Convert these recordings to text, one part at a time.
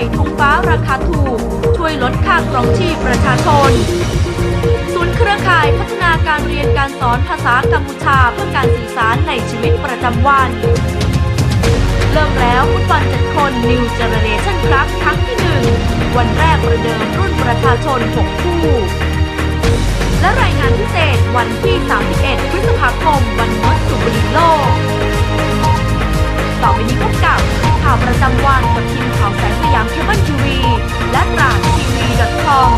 ข่ทงฟ้าราคาถูก ช่วยลดค่าครองชีพประชาชน ศูนย์เครือข่ายพัฒนาการเรียนการสอนภาษากัมพูชาเพื่อการสื่อสารในชีวิตประจำวัน เริ่มแล้วฟุตบอลเจ็ดคนนิวเจเนเรชั่นครับครั้งที่หนึ่งวันแรกประเดิมรุ่นประชาชน 6 คู่ และรายงานพิเศษวันที่ 31 พฤษภาคม วันมอสสุบรีโลกต่อไปนี้พบกับ ข่าวประจำวันกับทีมข่าวแสงสยามเคเบิลทีวี และตราดทีวี .com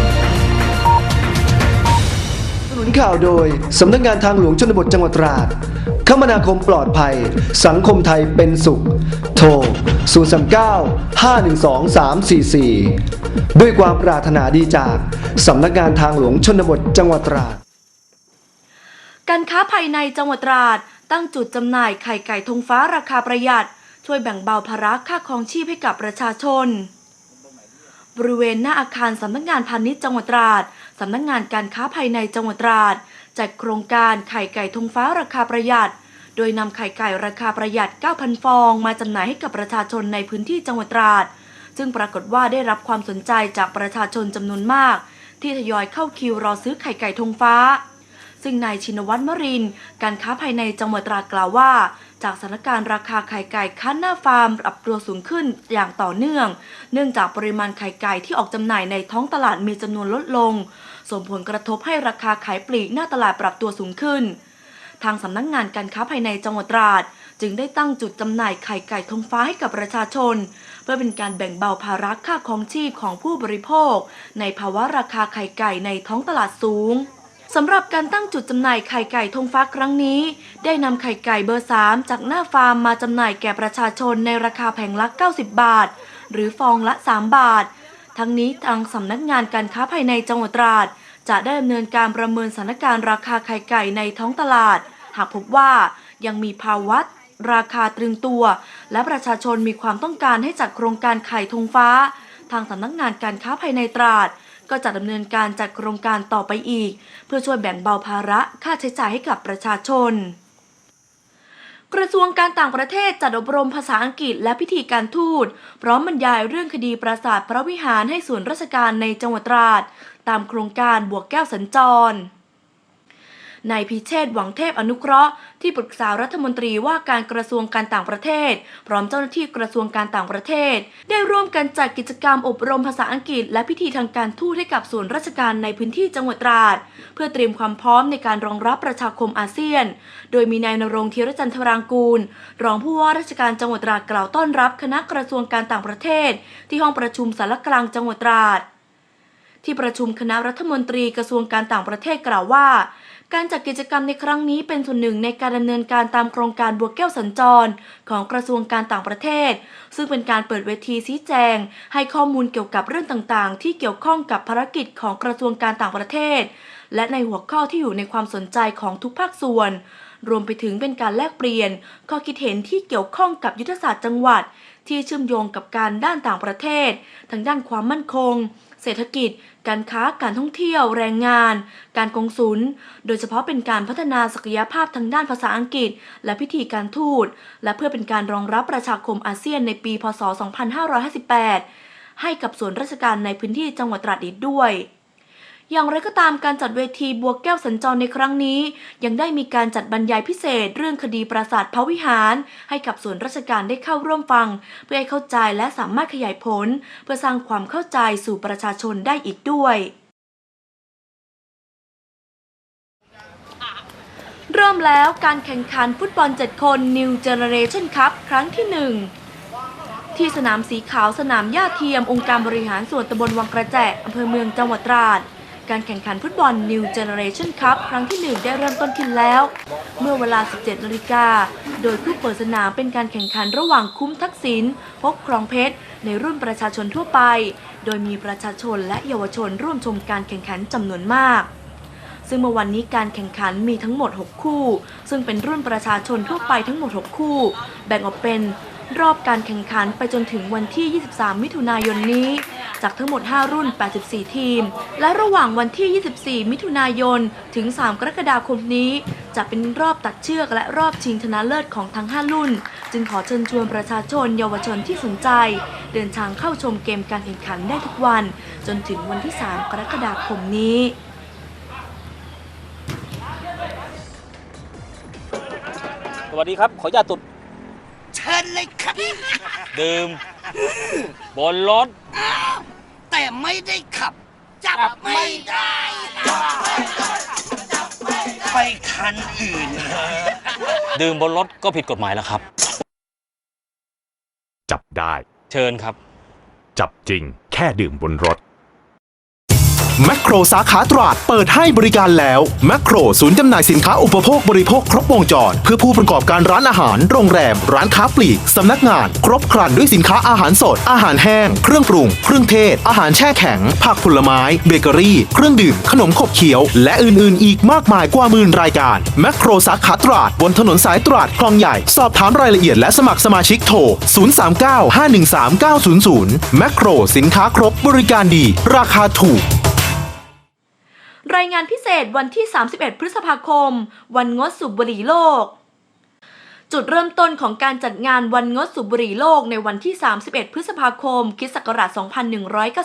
สนุนข่าวโดย สำนักงานทางหลวงชนบทจังหวัดตราด คมนาคมปลอดภัย สังคมไทยเป็นสุข โทร 039 512 344 ด้วยความปรารถนาดีจาก สำนักงานทางหลวงชนบทจังหวัดตราด การค้าภายในจังหวัดตราด ตั้งจุดจำหน่ายไข่ไก่ธงฟ้าราคาประหยัด ช่วยแบ่งเบาภาระค่าครองชีพให้กับประชาชน บริเวณหน้าอาคารสำนักงานพาณิชย์จังหวัดตราดสำนักงานการค้าภายในจังหวัดตราดจัดโครงการไข่ไก่ธงฟ้าราคาประหยัด โดยนำไข่ไก่ราคาประหยัด 9,000 ฟอง มาจำหน่ายให้กับประชาชนในพื้นที่จังหวัดตราด ซึ่งปรากฏว่าได้รับความสนใจจากประชาชนจำนวนมาก ที่ทยอยเข้าคิวรอซื้อไข่ไก่ธงฟ้าซึ่งนายชินวัตรมริน การค้าภายในจังหวัดตราดกล่าวว่า จากสถานการณ์ราคาไข่ไก่คั้นหน้าฟาร์มปรับตัวสูงขึ้นอย่างต่อเนื่อง เนื่องจากปริมาณไข่ไก่ที่ออกจำหน่ายในท้องตลาดมีจำนวนลดลง ส่งผลกระทบให้ราคาขายปลีกหน้าตลาดปรับตัวสูงขึ้น ทางสำนักงงานการค้าภายในจังหวัดตราด จึงได้ตั้งจุดจำหน่ายไข่ไก่ทงฟ้าให้กับประชาชน เพื่อเป็นการแบ่งเบาภาระค่าครองชีพของผู้บริโภค ในภาวะราคาไข่ไก่ในท้องตลาดสูง สำหรับการตั้งจุดจำหน่ายไข่ไก่ธงฟ้าครั้งนี้ ได้นำไข่ไก่เบอร์ 3 จากหน้าฟาร์มมาจำหน่ายแก่ประชาชนในราคาแผงละ 90 บาท หรือฟองละ 3 บาท ทั้งนี้ทางสำนักงานการค้าภายในจังหวัดตราด จะได้ดำเนินการประเมินสถานการณ์ราคาไข่ไก่ในท้องตลาด หากพบว่ายังมีภาวะราคาตรึงตัว และประชาชนมีความต้องการให้จัดโครงการไข่ธงฟ้า ทางสำนักงานการค้าภายในตราด ก็จะดำเนินการจัดโครงการต่อไปอีก เพื่อช่วยแบ่งเบาภาระค่าใช้จ่ายให้กับประชาชนกระทรวงการต่างประเทศจัดอบรมภาษาอังกฤษและพิธีการทูต พร้อมบรรยายเรื่องคดีปราสาทพระวิหารให้ส่วนราชการในจังหวัดตราด ตามโครงการบวกแก้วสัญจร นายพิเชษหวังเทพอนุเคราะห์ที่ปรึกษารัฐมนตรีว่าการกระทรวงการต่างประเทศ พร้อมเจ้าหน้าที่กระทรวงการต่างประเทศ ได้ร่วมกันจัดกิจกรรมอบรมภาษาอังกฤษ และพิธีทางการทูตให้กับส่วนราชการในพื้นที่จังหวัดตราด เพื่อเตรียมความพร้อมในการรองรับประชาคมอาเซียน โดยมีนายนรงค์ธีรจันทรางกูล รองผู้ว่าราชการจังหวัดตราดกล่าวต้อนรับคณะกระทรวงการต่างประเทศ ที่ห้องประชุมสารกลางจังหวัดตราดที่ประชุมคณะรัฐมนตรีกระทรวงการต่างประเทศกล่าวว่า การจัดกิจกรรมในครั้งนี้เป็นส่วนหนึ่งในการดำเนินการตามโครงการบัวแก้วสัญจร ของกระทรวงการต่างประเทศ ซึ่งเป็นการเปิดเวทีชี้แจง ให้ข้อมูลเกี่ยวกับเรื่องต่างๆ ที่เกี่ยวข้องกับภารกิจของกระทรวงการต่างประเทศ และในหัวข้อที่อยู่ในความสนใจของทุกภาคส่วน รวมไปถึงเป็นการแลกเปลี่ยนข้อคิดเห็นที่เกี่ยวข้องกับยุทธศาสตร์จังหวัด ที่เชื่อมโยงกับการด้านต่างประเทศทั้งด้านความมั่นคง เศรษฐกิจ การค้าการท่องเที่ยว แรงงาน การกงสุล โดยเฉพาะเป็นการพัฒนาศักยภาพทางด้านภาษาอังกฤษ และพิธีการทูต และเพื่อเป็นการรองรับประชาคมอาเซียนในปี พศ 2558 ให้กับส่วนราชการในพื้นที่จังหวัดตราดอีกด้วย อย่างไรก็ตามการจัดเวทีบัวแก้วสัญจรในครั้งนี้ ยังได้มีการจัดบรรยายพิเศษ เรื่องคดีปราสาทพระวิหาร ให้กับส่วนราชการได้เข้าร่วมฟัง เพื่อให้เข้าใจและสามารถขยายผล เพื่อสร้างความเข้าใจสู่ประชาชนได้อีกด้วยเริ่มแล้วการแข่งขันฟุตบอล 7 คน New Generation Cup ครั้งที่ 1 ที่สนามสีขาวสนามหญ้าเทียมองค์การบริหารส่วนตำบลวังกระแจอำเภอเมืองจังหวัดตราด การแข่งขันฟุตบอล New Generation Cup ครั้งที่ 1 ได้เริ่มต้นขึ้นแล้ว เมื่อเวลา 17นาฬิกา โดยผู้เปิดสนามเป็นการแข่งขันระหว่างคุ้มทักษิณพบครองเพชร ในรุ่นประชาชนทั่วไป โดยมีประชาชนและเยาวชนร่วมชมการแข่งขันจำนวนมาก ซึ่งเมื่อวันนี้การแข่งขันมีทั้งหมด 6 คู่ ซึ่งเป็นรุ่นประชาชนทั่วไปทั้งหมด 6 คู่ แบ่งออกเป็นรอบการแข่งขันไปจนถึงวันที่ 23 มิถุนายนนี้ จากทั้งหมด 5 รุ่น 84 ทีม และระหว่างวันที่ 24 มิถุนายน ถึง 3 กรกฎาคมนี้ จะเป็นรอบตัดเชือกและรอบชิงชนะเลิศของทั้ง 5 รุ่น จึงขอเชิญชวนประชาชนเยาวชนที่สนใจ เดินทางเข้าชมเกมการแข่งขันได้ทุกวัน จนถึงวันที่ 3 กรกฎาคมนี้คสวัสดีครับ ขออนุญาตตุดเชิญเลยครับ ดื่มบนรถ แต่ไม่ได้ขับ จับไม่ได้ ไปคันอื่นดื่มบนรถก็ผิดกฎหมายแล้วครับ จับได้ เชิญครับ จับจริง แค่ดื่มบนรถ แมคโครสาขาตราดเปิดให้บริการแล้วแมคโครศูนย์จำหน่ายสินค้าอุปโภคบริโภคครบวงจร เพื่อผู้ประกอบการร้านอาหาร โรงแรม ร้านค้าปลีก สำนักงาน ครบครันด้วยสินค้าอาหารสด อาหารแห้ง เครื่องปรุง เครื่องเทศ อาหารแช่แข็ง ผักผลไม้ เบเกอรี่ เครื่องดื่ม ขนมขบเคี้ยว และอื่น ๆ อีกมากมายกว่าหมื่นรายการแมคโครสาขาตราดบนถนนสายตราดคลองใหญ่ สอบถามรายละเอียดและสมัครสมาชิกโทร 039-513-900แมคโครสินค้าครบบริการดี ราคาถูก รายงานพิเศษวันที่ 31 พฤษภาคม วันงดสูบบุหรี่โลก จุดเริ่มต้นของการจัดงานวันงดสูบบุหรี่โลกในวันที่ 31 พฤษภาคมคริสต์ศักราช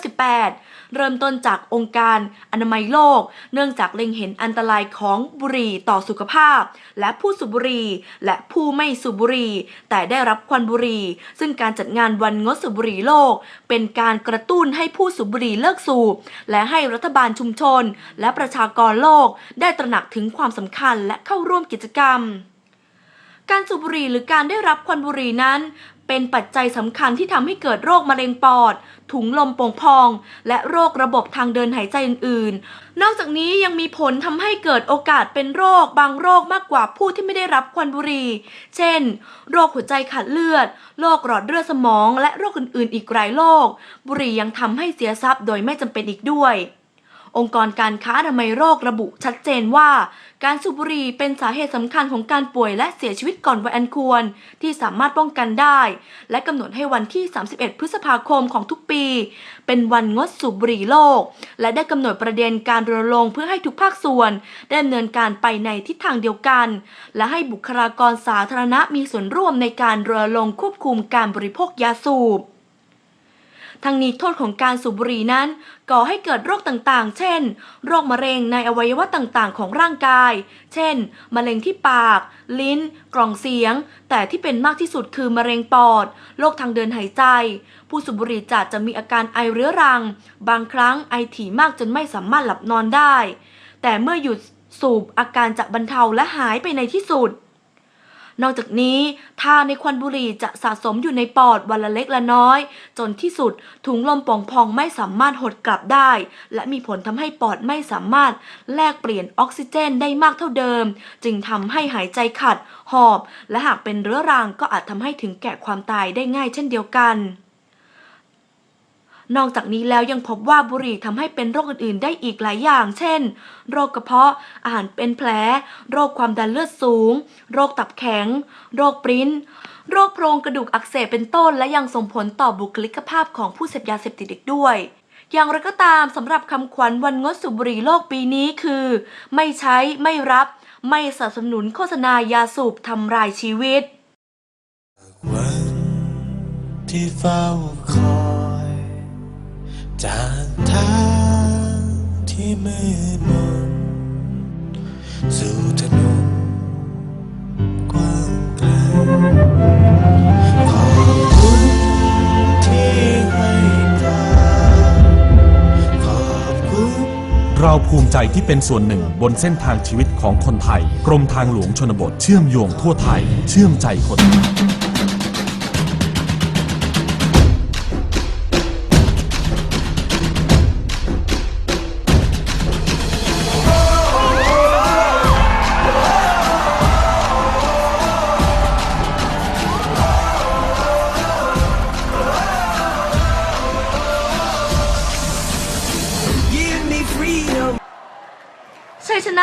2198 เริ่มต้นจากองค์การอนามัยโลก เนื่องจากเล็งเห็นอันตรายของบุหรี่ต่อสุขภาพ และผู้สูบบุหรี่และผู้ไม่สูบบุหรี่แต่ได้รับควันบุหรี่ ซึ่งการจัดงานวันงดสูบบุหรี่โลก เป็นการกระตุ้นให้ผู้สูบบุหรี่เลิกสูบและให้รัฐบาลชุมชน และประชากรโลก ได้ตระหนักถึงความสำคัญและเข้าร่วมกิจกรรมการสูบบุหรี่หรือการได้รับควันบุหรี่นั้น เป็นปัจจัยสำคัญที่ทำให้เกิดโรคมะเร็งปอด ถุงลมโป่งพอง และโรคระบบทางเดินหายใจอื่น ๆ นอกจากนี้ยังมีผลทำให้เกิดโอกาสเป็นโรคบางโรคมากกว่าผู้ที่ไม่ได้รับควันบุหรี่ เช่น โรคหัวใจขาดเลือด โรคหลอดเลือดสมอง และโรคอื่น ๆ อีกหลายโรค บุหรี่ยังทำให้เสียทรัพย์โดยไม่จำเป็นอีกด้วย องค์กรการค้าอนามัยโรคระบุชัดเจนว่า การสูบบุหรี่เป็นสาเหตุสำคัญของการป่วยและเสียชีวิตก่อนวัยอันควร ที่สามารถป้องกันได้ และกำหนดให้วันที่ 31 พฤษภาคมของทุกปี เป็นวันงดสูบบุหรี่โลก และได้กำหนดประเด็นการรณรงค์เพื่อให้ทุกภาคส่วนได้ดำเนินการไปในทิศทางเดียวกัน และให้บุคลากรสาธารณะมีส่วนร่วมในการรณรงค์ควบคุมการบริโภคยาสูบ ทั้งนี้โทษของการสูบบุหรี่นั้น ก่อให้เกิดโรคต่างๆ เช่น โรคมะเร็งในอวัยวะต่างๆ ของร่างกาย เช่น มะเร็งที่ปาก ลิ้น กล่องเสียง แต่ที่เป็นมากที่สุดคือมะเร็งปอด โรคทางเดินหายใจ ผู้สูบบุหรี่จะจะมีอาการไอเรื้อรัง บางครั้งไอถี่มากจนไม่สามารถหลับนอนได้ แต่เมื่อหยุดสูบอาการจะบรรเทาและหายไปในที่สุด นอกจากนี้ทาในควันบุหรี่จะสะสมอยู่ในปอดวันละเล็กละน้อย จนที่สุดถุงลมป่องพองไม่สามารถหดกลับได้ และมีผลทำให้ปอดไม่สามารถแลกเปลี่ยนออกซิเจนได้มากเท่าเดิม จึงทำให้หายใจขัด หอบ และหากเป็นเรื้อรังก็อาจทำให้ถึงแก่ความตายได้ง่ายเช่นเดียวกัน นอกจากนี้แล้วยังพบว่าบุหรี่ทำให้เป็นโรคอื่นๆ ได้อีกหลายอย่าง เช่น โรคกระเพาะ อาหารเป็นแผล โรคความดันเลือดสูง โรคตับแข็ง โรคปริ้น โรคโพรงกระดูกอักเสบเป็นต้น และยังส่งผลต่อบุคลิกภาพของผู้เสพยาเสพติดอีกด้วยอย่างไรก็ตามสำหรับคำขวัญวันงดสูบบุหรี่โลกปีนี้คือ ไม่ใช้ไม่รับ ไม่สนับสนุนโฆษณายาสูบทำลายชีวิตวันที่เฝ้าคอ จากทางที่มืดมนสู่ถนนกว้างไกลขอบคุณที่ให้การขอบคุณเราภูมิใจที่เป็นส่วนหนึ่งบนเส้นทางชีวิตของคนไทย กรมทางหลวงชนบทเชื่อมโยงทั่วไทย เชื่อมใจคนชัย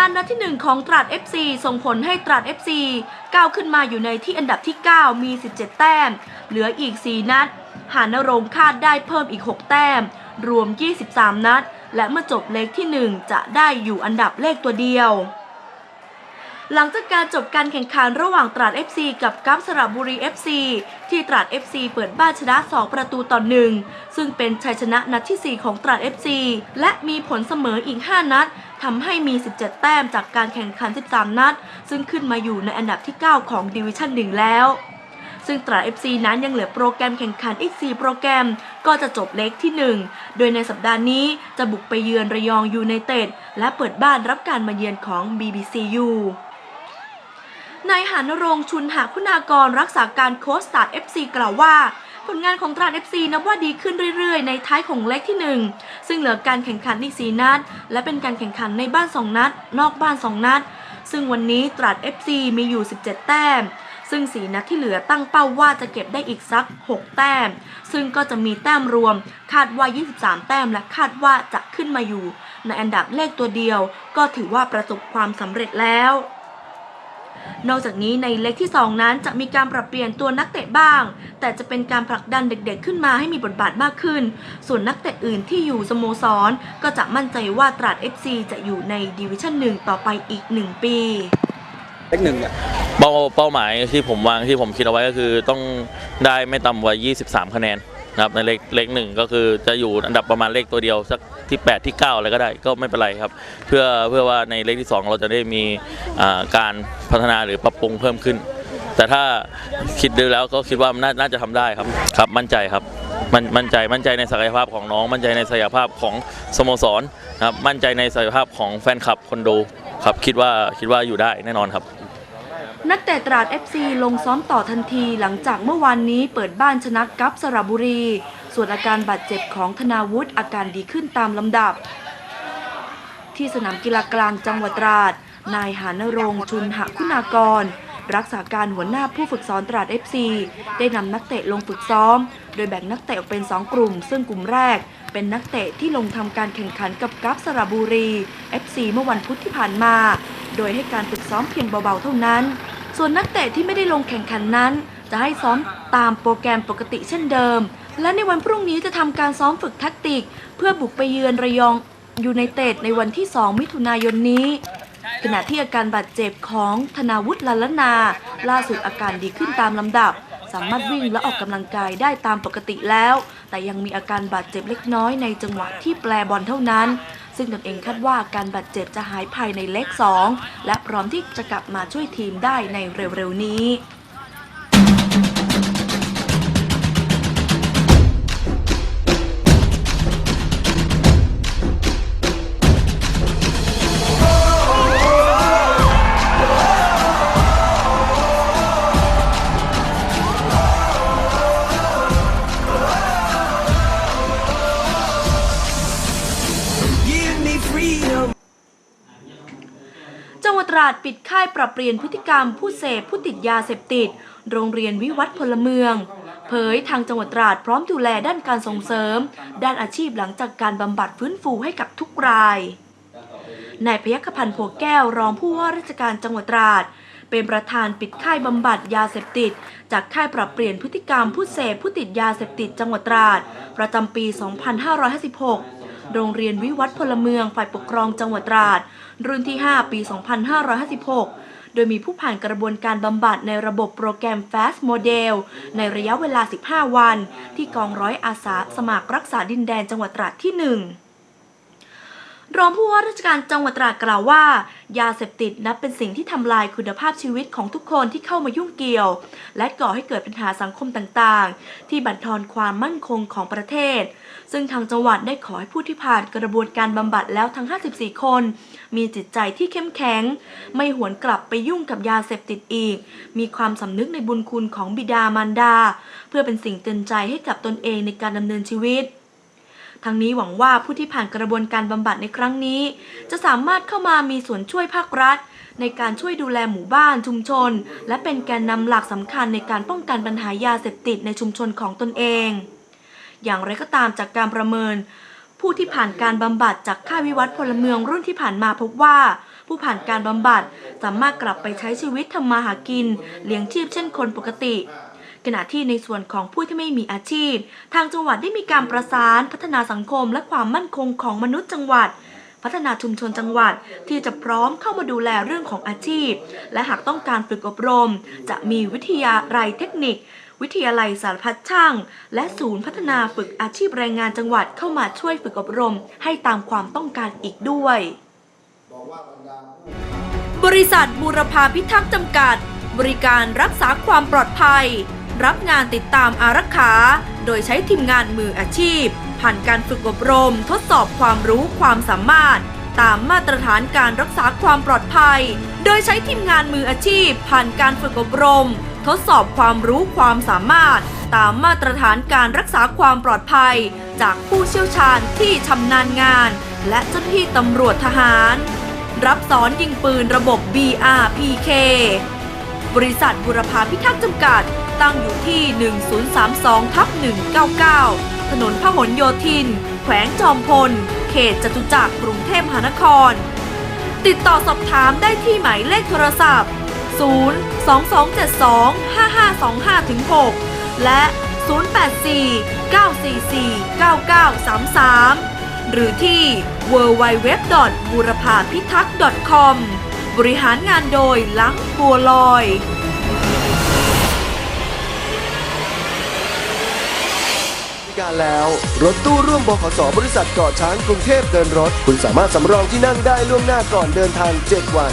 ชนะนัดที่ 1 ของตราด FC ส่งผลให้ตราด FC ก้าวขึ้นมาอยู่ในที่อันดับที่ 9 มี 17 แต้ม เหลืออีก 4 นัด หานรงคาดได้เพิ่มอีก 6 แต้ม รวม 23 นัด และเมื่อจบเลขที่ 1 จะได้อยู่อันดับเลขตัวเดียว หลังจากการจบการแข่งขันระหว่างตราด FC กับกัมสระบุรี FC ที่ตราด FC เปิดบ้านชนะ 2 ประตูต่อหนึ่งซึ่งเป็นชัยชนะนัดที่ 4 ของตราด FC และมีผลเสมออีก 5 นัดทำให้มี 17 แต้มจากการแข่งขัน 13 นัด ซึ่งขึ้นมาอยู่ในอันดับที่ 9 ของดิวิชั่น 1 แล้ว ซึ่งตราด FC นั้นยังเหลือโปรแกรมแข่งขันอีก 4 โปรแกรม ก็จะจบเล็กที่ 1 โดยในสัปดาห์นี้จะบุกไปเยือนระยองยูไนเต็ดและเปิดบ้านรับการมาเยือนของ BBCU นายหานรงชุนหาคุณากรรักษาการโค้ชตราด FC กล่าวว่า ผลงานของตราด FC นับว่าดีขึ้นเรื่อยๆ ในท้ายของเล็กที่ 1 ซึ่งเหลือการแข่งขันอีก 4 นัด และเป็นการแข่งขันในบ้าน 2 นัด นอกบ้าน 2 นัด ซึ่งวันนี้ตราด FC มีอยู่ 17 แต้ม ซึ่ง 4 นัดที่เหลือตั้งเป้าว่าจะเก็บได้อีกสัก 6 แต้ม ซึ่งก็จะมีแต้มรวม คาดว่า 23 แต้มและคาดว่าจะขึ้นมาอยู่ ในอันดับเลขตัวเดียว ก็ถือว่าประสบความสำเร็จแล้ว นอกจากนี้ในเล็กที่ 2 นั้นจะมีการปรับเปลี่ยนตัวนักเตะบ้าง แต่จะเป็นการผลักดันเด็กๆขึ้นมาให้มีบทบาทมากขึ้น ส่วนนักเตะอื่นที่อยู่สโมสร ก็จะมั่นใจว่าตราด FC จะอยู่ในดิวิชั่น1ต่อไปอีก 1 ปีเป้าเป้าหมายที่ผมวางที่ผมคิดเอาไว้ก็คือต้องได้ไม่ต่ำกว่า 23 คะแนน นะครับในเลขเลขหนึ่งก็คือจะอยู่อันดับประมาณเลขตัวเดียวสักที่ 8 ที่ 9 อะไรก็ได้ก็ไม่เป็นไรครับ เพื่อเพื่อว่าในเลขที่ 2 เราจะได้มีการพัฒนาหรือปรับปรุงเพิ่มขึ้น แต่ถ้าคิดดูแล้วก็คิดว่าน่าน่าจะทำได้ครับครับมั่นใจครับมันมั่นใจมั่นใจในศักยภาพของน้อง มั่นใจในศักยภาพของสโมสรนะครับมั่นใจในศักยภาพของแฟนคลับคนดูครับคิดว่าคิดว่าอยู่ได้แน่นอนครับ นักเตะตราด FC ลงซ้อมต่อทันทีหลังจากเมื่อวานนี้เปิดบ้านชนะกัปสระบุรี ส่วนอาการบาดเจ็บของธนาวุฒิอาการดีขึ้นตามลำดับ ที่สนามกีฬากลางจังหวัดตราด นายหานรงชุนหคุณากร รักษาการหัวหน้าผู้ฝึกสอนตราด FC ได้นำนักเตะลงฝึกซ้อม โดยแบ่งนักเตะออกเป็น 2 กลุ่ม ซึ่งกลุ่มแรก เป็นนักเตะที่ลงทำการแข่งขันกับกัปสระบุรี FC เมื่อวันพุธที่ผ่านมา โดยให้การฝึกซ้อมเพียงเบาๆเท่านั้น ส่วนนักเตะที่ไม่ได้ลงแข่งขันนั้น จะให้ซ้อมตามโปรแกรมปกติเช่นเดิม และในวันพรุ่งนี้จะทำการซ้อมฝึกแทักติก เพื่อบุกไปเยือนระยองยูไนเต็ดในวันที่ 2 มิถุนายนนี้ ขณะที่อาการบาดเจ็บของธนาวุฒิลาลนา ล่าสุดอาการดีขึ้นตามลำดับ สามารถวิ่งและออกกำลังกายได้ตามปกติแล้ว แต่ยังมีอาการบาดเจ็บเล็กน้อยในจังหวะที่แปลบอลเท่านั้น ซึ่งตนเองคาดว่าการบาดเจ็บจะหายภายในเล็ก 2 และพร้อมที่จะกลับมาช่วยทีมได้ในเร็วๆนี้าดปิดค่ายปรับเปลี่ยนพฤติกรรมผู้เสพผู้ติดยาเสพติด โรงเรียนวิวัฒน์พลเมือง เผยทางจังหวัดตราดพร้อมดูแลด้านการส่งเสริม ด้านอาชีพหลังจากการบำบัดฟื้นฟูให้กับทุกรายนายพยัคฆพันธ์โพแก้วรองผู้ว่าราชการจังหวัดตราดเป็นประธานปิดค่ายบำบัดยาเสพติด จากค่ายปรับเปลี่ยนพฤติกรรมผู้เสพผู้ติดยาเสพติดจังหวัดตราด ประจำปี 2556 โรงเรียนวิวัฒน์พลเมืองฝ่ายปกครองจังหวัดตราด รุ่นที่ 5 ปี 2556 โดยมีผู้ผ่านกระบวนการบำบัดในระบบโปรแกรม Fast Model ในระยะเวลา 15 วัน ที่กองร้อยอาสาสมัครรักษาดินแดนจังหวัดตราดที่ 1รองผู้ว่าราชการจังหวัดตราดกล่าวว่า ยาเสพติดนับเป็นสิ่งที่ทำลายคุณภาพชีวิตของทุกคนที่เข้ามายุ่งเกี่ยว และก่อให้เกิดปัญหาสังคมต่างๆ ที่บั่นทอนความมั่นคงของประเทศ ซึ่งทางจังหวัดได้ขอให้ผู้ที่ผ่านกระบวนการบำบัดแล้วทั้ง 54 คน มีจิตใจที่เข้มแข็ง ไม่หวนกลับไปยุ่งกับยาเสพติดอีก มีความสำนึกในบุญคุณของบิดามารดา เพื่อเป็นสิ่งเตือนใจให้กับตนเองในการดำเนินชีวิตทั้งนี้หวังว่าผู้ที่ผ่านกระบวนการบำบัดในครั้งนี้ จะสามารถเข้ามามีส่วนช่วยภาครัฐ ในการช่วยดูแลหมู่บ้านชุมชน และเป็นแกนนำหลักสำคัญในการป้องกันปัญหายาเสพติดในชุมชนของตนเอง อย่างไรก็ตามจากการประเมิน ผู้ที่ผ่านการบำบัดจากค่ายวิวัฒน์พลเมืองรุ่นที่ผ่านมาพบว่า ผู้ผ่านการบำบัดสามารถกลับไปใช้ชีวิตทำมาหากิน เลี้ยงชีพเช่นคนปกติขณะที่ในส่วนของผู้ที่ไม่มีอาชีพ ทางจังหวัดได้มีการประสานพัฒนาสังคมและความมั่นคงของมนุษย์จังหวัด พัฒนาชุมชนจังหวัดที่จะพร้อมเข้ามาดูแลเรื่องของอาชีพ และหากต้องการฝึกอบรม จะมีวิทยาลัยเทคนิค วิทยาลัยสารพัดช่าง และศูนย์พัฒนาฝึกอาชีพแรงงานจังหวัดเข้ามาช่วยฝึกอบรม ให้ตามความต้องการอีกด้วย บริษัทบูรพาพิทักษ์จำกัด บริการรักษาความปลอดภัย รับงานติดตามอารักขา โดยใช้ทีมงานมืออาชีพ ผ่านการฝึกอบรม ทดสอบความรู้ความสามารถตามมาตรฐานการรักษาความปลอดภัย โดยใช้ทีมงานมืออาชีพ ผ่านการฝึกอบรม ทดสอบความรู้ความสามารถ ตามมาตรฐานการรักษาความปลอดภัย จากผู้เชี่ยวชาญที่ชำนาญงาน และเจ้าหน้าที่ตำรวจทหาร รับสอนยิงปืนระบบ BRPK บริษัทบุรพาพิทักษ์จำกัด ตั้งอยู่ที่ 1032ทับ199 ถนนพหลโยธิน แขวงจอมพล เขตจตุจักรกรุงเทพมหานคร ติดต่อสอบถามได้ที่หมายเลขโทรศัพท์ 0 2272 5525 6 และ 084 944 9933 หรือที่ www. บุรพาพิทักษ์ .com บริหารงานโดยลังบัวลอยพิการแล้วรถตู้ร่วมบขสบริษัทเกาะช้างกรุงเทพเดินรถ คุณสามารถสำรองที่นั่งได้ล่วงหน้าก่อนเดินทาง 7 วัน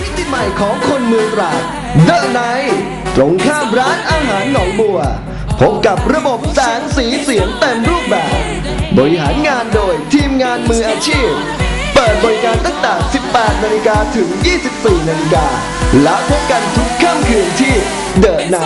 มิติใหม่ของคนเมืองตราดเดอะไนตรงข้ามร้านอาหารหนองบัว พบกับระบบแสงสีเสียงเต็มรูปแบบ บริหารงานโดยทีมงานมืออาชีพ เปิดบริการตั้งแต่ 18 นาฬิกาถึง 24 นาฬิกาและพบกันทุกค่ำคืนที่เดอะไน